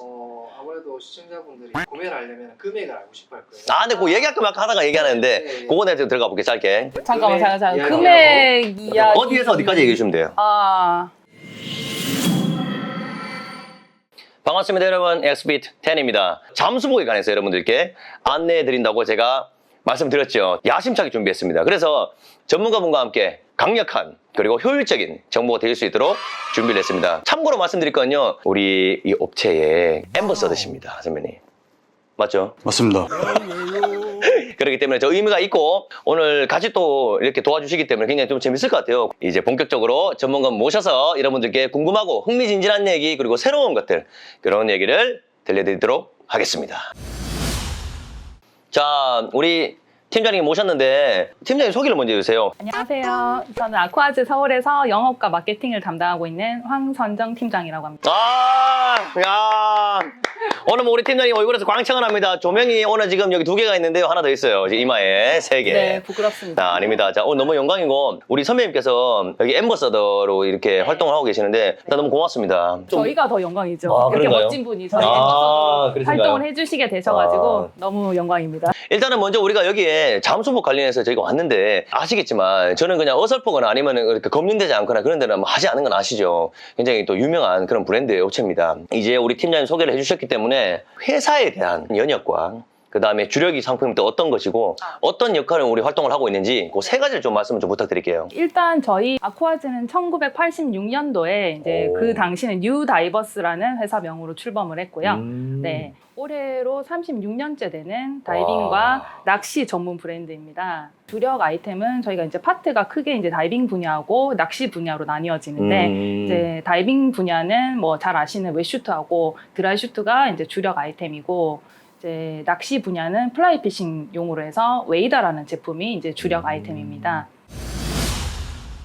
어, 아무래도 시청자분들이 구매를 하려면 금액을 알고 싶어 할 거예요. 아, 근데 그거 얘기할까 말까 하다가 얘기하는데 네. 그거 내가 좀 들어가 볼게 짧게. 잠깐만, 잠깐, 잠깐. 금액 이야기. 어디에서 어디까지 얘기해 주시면 돼요. 아, 반갑습니다 여러분 엑스비트 10입니다 잠수복에 관해서 여러분들께 안내해 드린다고 제가 말씀드렸죠 야심차게 준비했습니다 그래서 전문가분과 함께 강력한 그리고 효율적인 정보가 될 수 있도록 준비를 했습니다 참고로 말씀드릴 건요 우리 이 업체의 엠버서드십니다 선배님 맞죠? 맞습니다. 그렇기 때문에 저 의미가 있고 오늘 같이 또 이렇게 도와주시기 때문에 굉장히 좀 재밌을 것 같아요. 이제 본격적으로 전문가 모셔서 여러분들께 궁금하고 흥미진진한 얘기 그리고 새로운 것들 그런 얘기를 들려드리도록 하겠습니다. 자, 우리 팀장님 모셨는데 팀장님 소개를 먼저 해주세요. 안녕하세요. 저는 아쿠아즈 서울에서 영업과 마케팅을 담당하고 있는 황선정 팀장이라고 합니다. 아, 야. 오늘 뭐 우리 팀장님 얼굴에서 광창을 합니다. 조명이 오늘 지금 여기 두 개가 있는데요. 하나 더 있어요. 이마에 세 개. 네, 부끄럽습니다. 아, 아닙니다. 자, 오늘 너무 영광이고, 우리 선배님께서 여기 엠버서더로 이렇게 활동을 하고 계시는데, 일단 너무 고맙습니다. 좀- 저희가 더 영광이죠. 아, 이렇게 그런가요? 멋진 분이 저희 아, 엠버서더로 그러신가요? 활동을 해주시게 되셔가지고 아. 너무 영광입니다. 일단은 먼저 우리가 여기에 잠수복 관련해서 저희가 왔는데, 아시겠지만, 저는 그냥 어설프거나 아니면 이렇게 검증되지 않거나 그런 데는 뭐 하지 않은 건 아시죠? 굉장히 또 유명한 그런 브랜드의 업체입니다. 이제 우리 팀장님 소개를 해주셨기 때문에, 회사에 대한 연역과, 그 다음에 주력이 상품이 또 어떤 것이고, 어떤 역할을 우리 활동을 하고 있는지, 그 세 가지를 좀 말씀 좀 부탁드릴게요. 일단 저희 아쿠아즈는 1986년도에 이제 오. 그 당시는 뉴 다이버스라는 회사 명으로 출범을 했고요. 음. 네. 올해로 36년째 되는 다이빙과 와. 낚시 전문 브랜드입니다. 주력 아이템은 저희가 이제 파트가 크게 이제 다이빙 분야하고 낚시 분야로 나뉘어지는데 음. 이제 다이빙 분야는 뭐 잘 아시는 웨슈트하고 드라이슈트가 이제 주력 아이템이고 이제 낚시 분야는 플라이 피싱 용으로 해서 웨이다라는 제품이 이제 주력 음. 아이템입니다.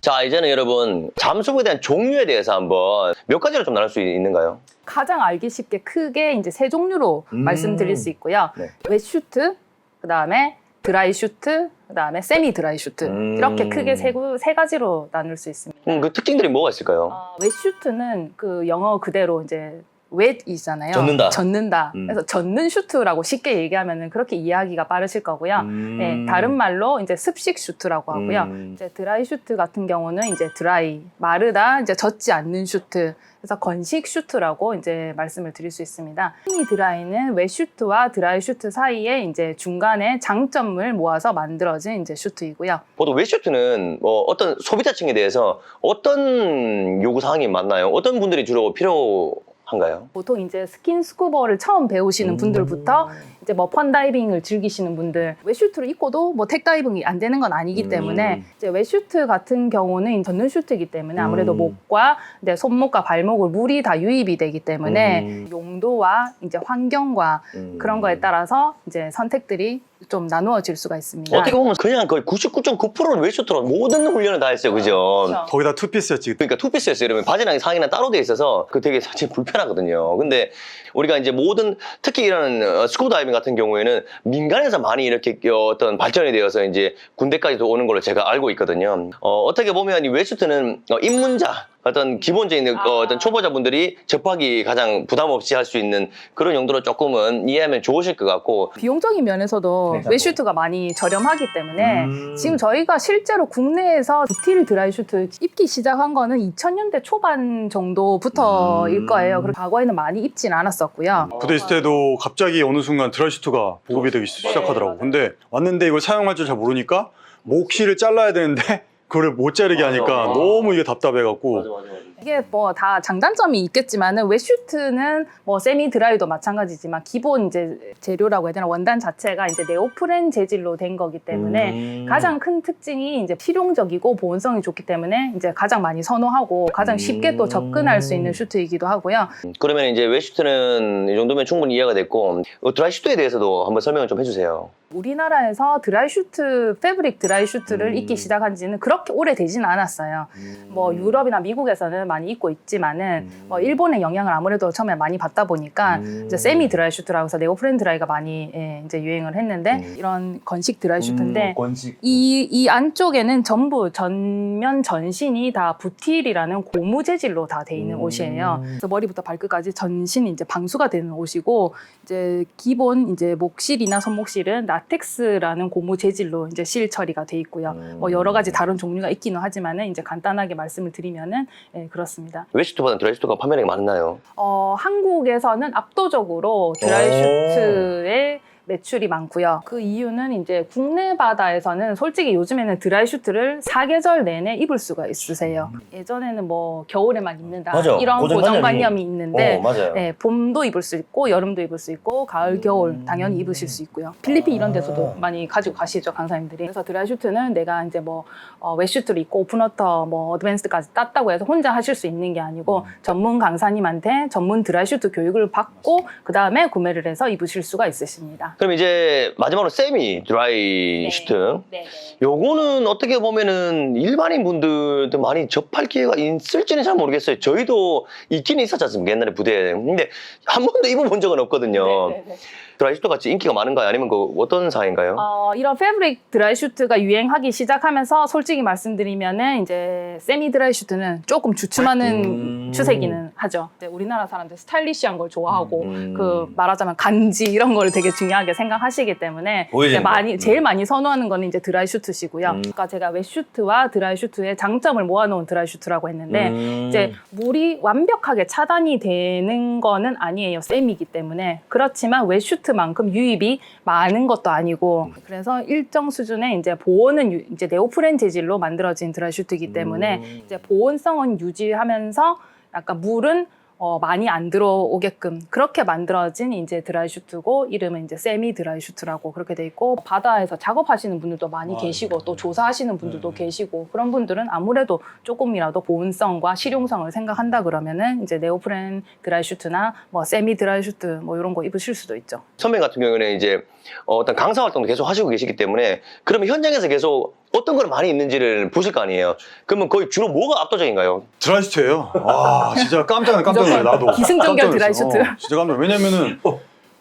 자, 이제는 여러분, 잠수복에 대한 종류에 대해서 한번 몇 가지로 좀 나눌 수 있는가요? 가장 알기 쉽게 크게 이제 세 종류로 음. 말씀드릴 수 있고요. 네. 웨슈트, 그 다음에 드라이 슈트, 그 다음에 세미 드라이 슈트 음. 이렇게 크게 세, 구- 세 가지로 나눌 수 있습니다. 음, 그 특징들이 뭐가 있을까요? 어, 웨슈트는 그 영어 그대로 이제 웨이잖아요. 젓는다. 젓는다. 음. 그래서 젓는 슈트라고 쉽게 얘기하면은 그렇게 이해하기가 빠르실 거고요. 음. 네, 다른 말로 이제 습식 슈트라고 하고요. 음. 이제 드라이 슈트 같은 경우는 이제 드라이 마르다 이제 젖지 않는 슈트 그래서 건식 슈트라고 이제 말씀을 드릴 수 있습니다. 이 드라이는 웨 슈트와 드라이 슈트 사이에 이제 중간에 장점을 모아서 만들어진 이제 슈트이고요. 보통 웨 슈트는 뭐 어떤 소비자층에 대해서 어떤 요구 사항이 많나요? 어떤 분들이 주로 필요 한가요? 보통 이제 스킨 스쿠버를 처음 배우시는 분들부터 이제 뭐 펀다이빙을 즐기시는 분들 웨슈트를 입고도 뭐 택다이빙이 안 되는 건 아니기 음. 때문에 이제 웨슈트 같은 경우는 젖는 슈트이기 때문에 아무래도 음. 목과 이제 손목과 발목을 물이 다 유입이 되기 때문에 음. 용도와 이제 환경과 음. 그런 거에 따라서 이제 선택들이 좀 나누어질 수가 있습니다. 어떻게 보면 그냥 거의 99.9%는 웨슈트로 모든 훈련을 다 했어요, 그죠? 그렇죠. 거기다 투피스였지. 그러니까 투피스였어요. 이러면 바지랑 상의랑 따로 돼 있어서 그 되게 사실 불편하거든요. 근데 우리가 이제 모든 특히 이런 어, 스쿠버 다이빙 같은 경우에는 민간에서 많이 이렇게 어, 어떤 발전이 되어서 이제 군대까지도 오는 걸로 제가 알고 있거든요. 어, 어떻게 보면 이 웨스트는 어, 입문자 어떤 기본적인 아. 어, 어떤 초보자분들이 접하기 가장 부담 없이 할 수 있는 그런 용도로 조금은 이해하면 좋으실 것 같고 비용적인 면에서도 네. 웨슈트가 많이 저렴하기 때문에 음. 지금 저희가 실제로 국내에서 부틸 드라이 슈트 입기 시작한 거는 2000년대 초반 정도부터일 음. 거예요. 그리고 과거에는 많이 입진 않았었고요. 부대 있을 때도 갑자기 어느 순간 드라이슈트가 보급이 되기 시작하더라고. 근데 왔는데 이걸 사용할 줄 잘 모르니까 목실을 잘라야 되는데 그거를 못 자르게 맞아. 하니까 아. 너무 이게 답답해갖고 맞아, 맞아. 이게 뭐 다 장단점이 있겠지만은 웨슈트는 뭐 세미 드라이도 마찬가지지만 기본 이제 재료라고 해야 되나 원단 자체가 이제 네오프렌 재질로 된 거기 때문에 음. 가장 큰 특징이 이제 실용적이고 보온성이 좋기 때문에 이제 가장 많이 선호하고 가장 쉽게 또 접근할 수 있는 슈트이기도 하고요. 그러면 이제 웨슈트는 이 정도면 충분히 이해가 됐고 어, 드라이 슈트에 대해서도 한번 설명을 좀 해주세요. 우리나라에서 드라이 슈트, 패브릭 드라이 슈트를 음. 입기 시작한 지는 그렇게 오래 되지는 않았어요. 뭐 유럽이나 미국에서는 많이 입고 있지만은 음. 뭐 일본의 영향을 아무래도 처음에 많이 받다 보니까 이제 세미 드라이 슈트라고 해서 네오프렌 드라이가 많이 예, 이제 유행을 했는데 음. 이런 건식 드라이 슈트인데 건식 이, 이 안쪽에는 전부 전면 전신이 다 부틸이라는 고무 재질로 다 돼 있는 음. 옷이에요. 그래서 머리부터 발끝까지 전신이 이제 방수가 되는 옷이고 이제 기본 이제 목실이나 손목실은 라텍스라는 고무 재질로 이제 실 처리가 돼 있고요. 음. 뭐 여러 가지 다른 종류가 있기는 하지만은 이제 간단하게 말씀을 드리면은 예, 그 렇습니다. 웨스트보다는 드라이슈트가 판매량이 많나요? 어, 한국에서는 압도적으로 드라이 오. 슈트의 매출이 많고요. 그 이유는 이제 국내 바다에서는 솔직히 요즘에는 드라이 슈트를 사계절 내내 입을 수가 있으세요. 예전에는 뭐 겨울에만 입는다 맞아. 이런 고정관념이- 고정관념이 있는데 어, 맞아요. 네, 봄도 입을 수 있고 여름도 입을 수 있고 가을 겨울 음. 당연히 입으실 수 있고요. 필리핀 이런 아. 데서도 많이 가지고 가시죠 강사님들이. 그래서 드라이 슈트는 내가 이제 뭐 어, 웨슈트를 입고 오픈워터 뭐 어드밴스드까지 땄다고 해서 혼자 하실 수 있는 게 아니고 전문 강사님한테 전문 드라이 슈트 교육을 받고 그 다음에 구매를 해서 입으실 수가 있으십니다. 그럼 이제 마지막으로 세미 드라이 네. 슈트. 네. 요거는 어떻게 보면은 일반인 분들도 많이 접할 기회가 있을지는 잘 모르겠어요. 저희도 있기는 있었지 않습니까? 옛날에 부대에. 근데 한 번도 입어본 적은 없거든요. 네, 네, 네. 드라이 슈트 같이 인기가 많은가요? 아니면 그 어떤 사이인가요? 어, 이런 패브릭 드라이 슈트가 유행하기 시작하면서 솔직히 말씀드리면은 이제 세미 드라이 슈트는 조금 주춤하는 음. 추세기는 하죠. 이제 우리나라 사람들 스타일리시한 걸 좋아하고 음. 그 말하자면 간지 이런 걸 되게 중요하게 생각하시기 때문에 이제 많이 거. 제일 많이 선호하는 거는 이제 드라이 슈트시고요. 음. 아까 제가 웨슈트와 드라이 슈트의 장점을 모아놓은 드라이 슈트라고 했는데 음. 이제 물이 완벽하게 차단이 되는 거는 아니에요. 셈이기 때문에. 그렇지만 웨슈트 만큼 유입이 많은 것도 아니고 그래서 일정 수준의 이제 보온은 유- 이제 네오프렌 재질로 만들어진 드라이 슈트이기 때문에 음. 이제 보온성은 유지하면서 약간 물은 어, 많이 안 들어오게끔 그렇게 만들어진 이제 드라이 슈트고 이름은 이제 세미 드라이 슈트라고 그렇게 돼 있고 바다에서 작업하시는 분들도 많이 아, 계시고 네. 또 조사하시는 분들도 네. 계시고 그런 분들은 아무래도 조금이라도 보온성과 실용성을 생각한다 그러면은 이제 네오프렌 드라이 슈트나 뭐 세미 드라이 슈트 뭐 이런 거 입으실 수도 있죠. 선배 같은 경우는 이제 어, 어떤 강사 활동도 계속 하시고 계시기 때문에 그러면 현장에서 계속 어떤 걸 많이 있는지를 보실 거 아니에요. 그러면 거의 주로 뭐가 압도적인가요? 드라이슈트예요. 와 진짜 깜짝 깜짝 놀래 나도. 기승전결 깜짝 놀랐어. 드라이슈트. 어, 진짜 깜짝 놀래. 왜냐면은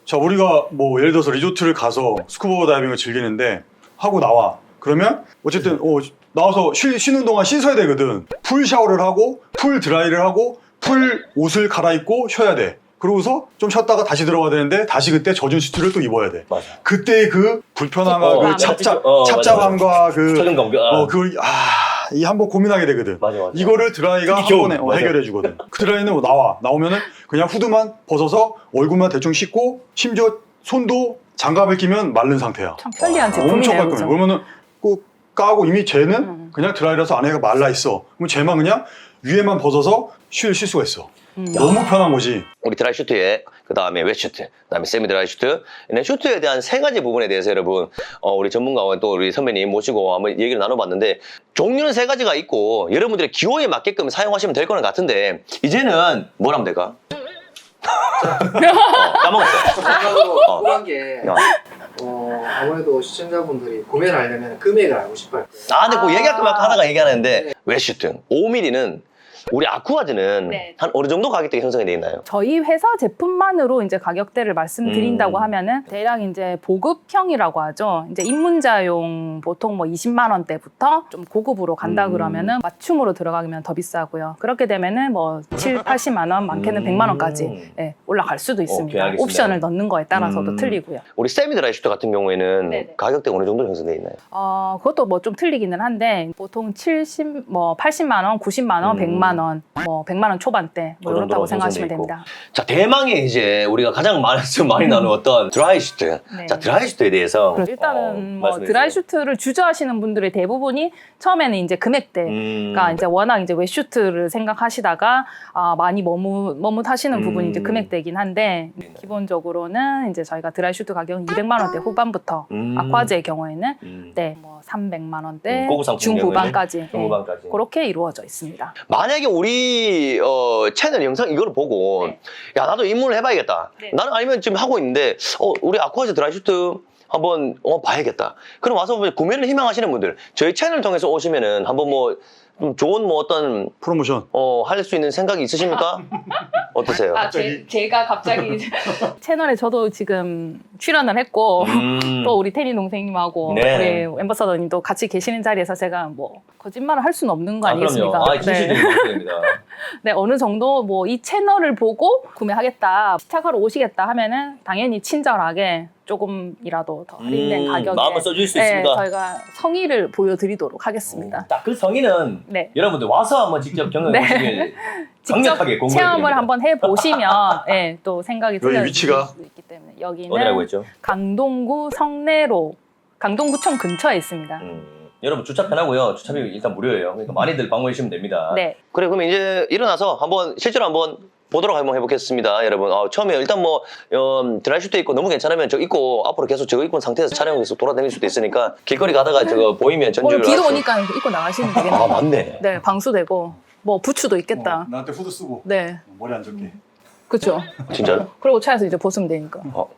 자 우리가 뭐 예를 들어서 리조트를 가서 스쿠버 다이빙을 즐기는데 하고 나와. 그러면 어쨌든 어, 나와서 쉬, 쉬는 동안 씻어야 되거든. 풀 샤워를 하고 풀 드라이를 하고 풀 옷을 갈아입고 쉬어야 돼. 그러고서 좀 쉬었다가 다시 들어가야 되는데 다시 그때 젖은 슈트를 또 입어야 돼. 맞아. 그때의 그 불편함과 어, 그 찹찹 어, 맞아, 찹찹함과 그 적응감. 어, 그걸 아, 이 한번 고민하게 되거든. 맞아 맞아. 이거를 드라이가 한 특히 겨울, 번에 어, 맞아. 해결해 주거든. 그 드라이는 뭐 나와. 나오면은 그냥 후드만 벗어서 얼굴만 대충 씻고 심지어 손도 장갑을 끼면 마른 상태야. 참 편리한 어, 엄청 제품이네요. 깔끔해. 그죠? 그러면은 꼭 까고 이미 쟤는 음. 그냥 드라이라서 안에가 말라 있어. 그럼 쟤만 그냥 위에만 벗어서 쉴, 쉴 수가 있어. 음. 너무 편한 거지. 우리 드라이 슈트에 그 다음에 웨 슈트, 그 다음에 세미 드라이 슈트. 이런 슈트에 대한 세 가지 부분에 대해서 여러분 어, 우리 전문가와 또 우리 선배님 모시고 한번 얘기를 나눠봤는데 종류는 세 가지가 있고 여러분들의 기호에 맞게끔 사용하시면 될 거는 같은데 이제는 뭘 하면 될까? 어, 까먹었어. 마지막으로 어. 궁금한 게 어. 어, 아무래도 시청자분들이 구매를 하려면 금액을 알고 싶어 할 거예요. 아, 근데 그 아. 얘기할 거만 하다가 얘기하는데 네. 웨 슈트 5mm는 우리 아쿠아즈는 네. 한 어느 정도 가격대가 형성이 돼 있나요? 저희 회사 제품만으로 이제 가격대를 말씀드린다고 음. 하면은 대략 이제 보급형이라고 하죠. 이제 입문자용 보통 뭐 20만 원대부터 좀 고급으로 간다 음. 그러면은 맞춤으로 들어가면 더 비싸고요. 그렇게 되면은 뭐 7, 80만 원, 많게는 음. 100만 원까지 예, 올라갈 수도 있습니다. 알겠습니다. 옵션을 넣는 거에 따라서도 음. 틀리고요. 우리 세미 드라이 슈트 같은 경우에는 네네. 가격대가 어느 정도 형성돼 있나요? 어, 그것도 뭐 좀 틀리기는 한데 보통 70, 뭐 80만 원, 90만 원, 음. 100만 원, 뭐 100만 원 초반대 뭐 그 정도로 이렇다고 생각하시면 있고. 됩니다. 자 대망의 이제 우리가 가장 많이 많이 나누었던 드라이 슈트. 네. 자 드라이 슈트에 대해서 일단은 어, 뭐 말씀해 드라이 주세요. 슈트를 주저하시는 분들의 대부분이 처음에는 이제 금액대가 음. 이제 워낙 이제 웨슈트를 생각하시다가 아, 많이 머뭇 머뭇하시는 음. 부분이 이제 금액대긴 한데 기본적으로는 이제 저희가 드라이 슈트 가격은 200만 원대 후반부터 음. 아쿠아즈의 경우에는 음. 네, 뭐 300만 원대 음, 고급 상품 중후반까지 네, 중후반까지. 그렇게 이루어져 있습니다. 만약에 우리 어, 채널 영상 이거를 보고 네. 야 나도 입문을 해봐야겠다. 네. 나는 아니면 지금 하고 있는데 어, 우리 아쿠아즈 드라이 슈트 한번 어, 봐야겠다. 그럼 와서 뭐 구매를 희망하시는 분들 저희 채널 통해서 오시면은 한번 뭐좀 좋은 뭐 어떤 프로모션. 어, 할 수 있는 생각이 있으십니까? 어떠세요? 아, 제, 제가 갑자기 채널에 저도 지금 출연을 했고 음. 또 우리 테니 동생님하고 네. 우리 엠버서더님도 같이 계시는 자리에서 제가 뭐 거짓말을 할 수는 없는 거 아, 아니겠습니까? 그럼요. 아, 네. 진실이 됩니다. 네, 어느 정도 뭐 이 채널을 보고 구매하겠다, 시작하러 오시겠다 하면은 당연히 친절하게 조금이라도 더 할인된 가격에 음, 마음을 써줄 수 네, 있습니다. 저희가 성의를 보여드리도록 하겠습니다. 딱 그 성의는 네. 여러분들 와서 한번 직접 경험해 네. 보시길 직접 강력하게 공부해 체험을 드립니다. 한번 해보시면 예, 또 생각이 여기 틀려질 위치가? 수 있기 때문에 여기는 어디라고 했죠? 강동구 성내로 강동구청 근처에 있습니다. 음, 여러분 주차 편하고요. 주차비 일단 무료예요. 그러니까 많이들 방문해 주시면 됩니다. 네. 그래 그럼 이제 일어나서 한번 실제로 한번 보도록 한번 해보겠습니다, 여러분. 어, 처음에 일단 뭐 어, 드라이슈트 입고 너무 괜찮으면 저 입고 앞으로 계속 저거 입고 상태에서 촬영 계속 돌아다닐 수도 있으니까 길거리 가다가 저거 보이면 오늘 전주를 비도 오니까 입고 나가시면 되겠네요. 아 맞네. 네, 방수되고 뭐 부츠도 있겠다. 어, 나한테 후드 쓰고 네, 머리 안 적게. 그렇죠. 진짜요? 그리고 차에서 이제 벗으면 되니까. 어,